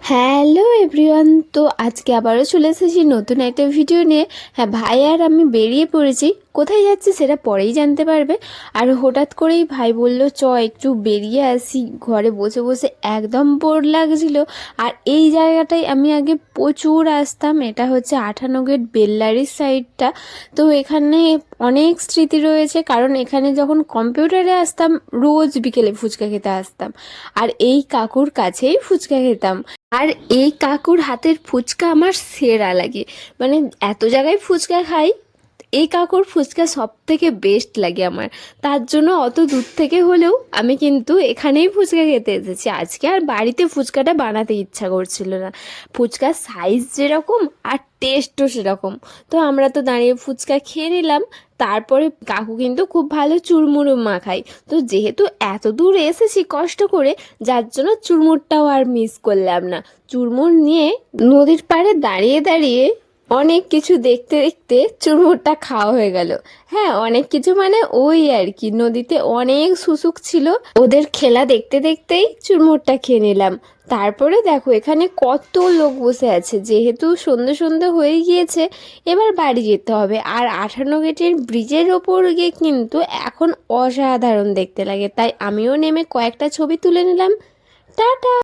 Hello everyone, তো আজকে আবারও চলে এসেছি নতুন একটা ভিডিও নিয়ে। হ্যাঁ ভাই আর আমি বেরিয়ে পড়েছি। কোথায় যাচ্ছে সেটা পরেই জানতে পারবে। আর হঠাৎ করেই ভাই বলল, চ, একটু বেরিয়ে আসি। ঘরে বসে বসে একদম বোর লাগছিল। আর এই জায়গাটায় আমি আগে প্রচুর আসতাম। এটা হচ্ছে আঠানো গেট বেল্লারির সাইডটা। তো এখানে অনেক স্মৃতি রয়েছে। কারণ এখানে যখন কম্পিউটারে আসতাম, রোজ বিকেলে ফুচকা খেতে আসতাম। আর এই কাকুর কাছেই ফুচকা খেতাম। আর এই কাকুর হাতের ফুচকা আমার সেরা লাগে। মানে এত জায়গায় ফুচকা খাই এই কাকুর ফুচকা সব থেকে বেস্ট লাগে আমার। তার জন্য অত দূর থেকে হলেও আমি কিন্তু এখানেই ফুচকা খেতে এসেছি। আজকে আর বাড়িতে ফুচকাটা বানাতে ইচ্ছা করছিল না। ফুচকার সাইজ যেরকম আর টেস্টও সেরকম। তো আমরা তো দাঁড়িয়ে ফুচকা খেয়ে নিলাম। তারপরে কাকু কিন্তু খুব ভালো চুরমুরু মাখায় তো যেহেতু এত দূর এসেছি কষ্ট করে, যার জন্য চুরমুরটাও আর মিস করলাম না। চুরমুর নিয়ে নদীর পাড়ে দাঁড়িয়ে দাঁড়িয়ে অনেক কিছু দেখতে দেখতে চুরমুরটা খাওয়া হয়ে গেল। হ্যাঁ অনেক কিছু মানে ওই আর কি, নদীতে অনেক শুশুক ছিল। ওদের খেলা দেখতে দেখতেই চুরমুরটা খেয়ে নিলাম। তারপরে দেখো, এখানে কত লোক বসে আছে। যেহেতু সন্ধে সন্ধে হয়ে গিয়েছে, এবার বাড়ি যেতে হবে। আর আঠান্ন গেটের ব্রিজের ওপর গিয়ে কিন্তু এখন অসাধারণ দেখতে লাগে। তাই আমিও নেমে কয়েকটা ছবি তুলে নিলাম। টাটা!